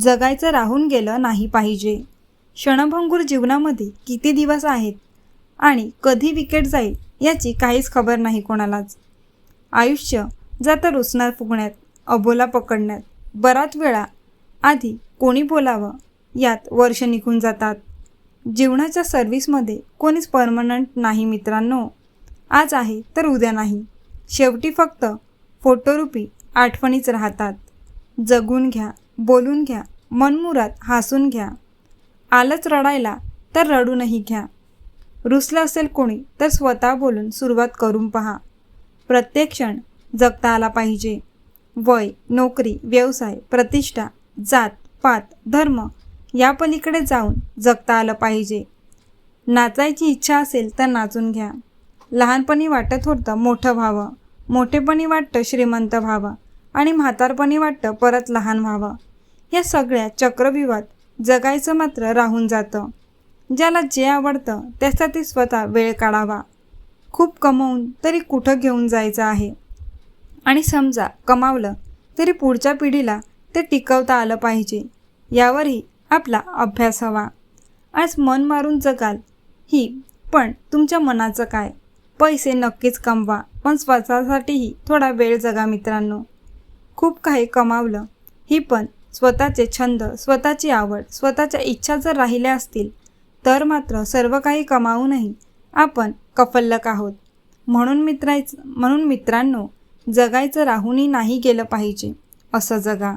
जगायचं राहून गेलं नाही पाहिजे. क्षणभंगूर जीवनामध्ये किती दिवस आहेत? आणि कधी विकेट जाईल याची काहीच खबर नाही कोणालाच. आयुष्य जातं रुसणार फुगण्यात अबोला पकडण्यात. बराच वेळा आधी कोणी बोलावं? यात वर्ष निघून जातात. जीवनाच्या सर्व्हिसमध्ये कोणीच परमनंट नाही मित्रांनो. आज आहे तर उद्या नाही. शेवटी फक्त फोटोरूपी आठवणीच राहतात. जगून घ्या. बोलून घ्या. मनमुरात हसून घ्या. आलंच रडायला तर रडूनही घ्या. रुसलं असेल कोणी तर स्वतः बोलून सुरुवात करून पहा. प्रत्येक क्षण जगता आला पाहिजे. वय नोकरी व्यवसाय प्रतिष्ठा जात पात धर्म या पलीकडे जाऊन जगता आलं पाहिजे. नाचायची इच्छा असेल तर नाचून घ्या. लहानपणी वाटत होतं मोठं व्हावं. मोठेपणी वाटतं श्रीमंत व्हावं. आणि म्हातारपणी वाटतं परत लहान व्हावं. या सगळ्या चक्रव्यूहात जगायचं मात्र राहून जातं. ज्याला जे आवडतं त्यासाठी स्वतः वेळ काढावा. खूप कमवून तरी कुठं घेऊन जायचं आहे? आणि समजा कमावलं तरी पुढच्या पिढीला ते टिकवता आलं पाहिजे. यावरही आपला अभ्यास हवा. आज मन मारून जगाल ही पण तुमच्या मनाचं काय? पैसे नक्कीच कमवा पण स्वतःसाठीही थोडा वेळ जगा मित्रांनो. खूप काही कमावलं ही पण स्वतःचे छंद स्वतःची आवड स्वतःच्या इच्छा जर राहिल्या असतील तर मात्र सर्व काही कमावूनही आपण कफल्लक आहोत. म्हणून मित्रायचं म्हणून मित्रांनो जगायचं राहूनही नाही गेलं पाहिजे. असं जगा.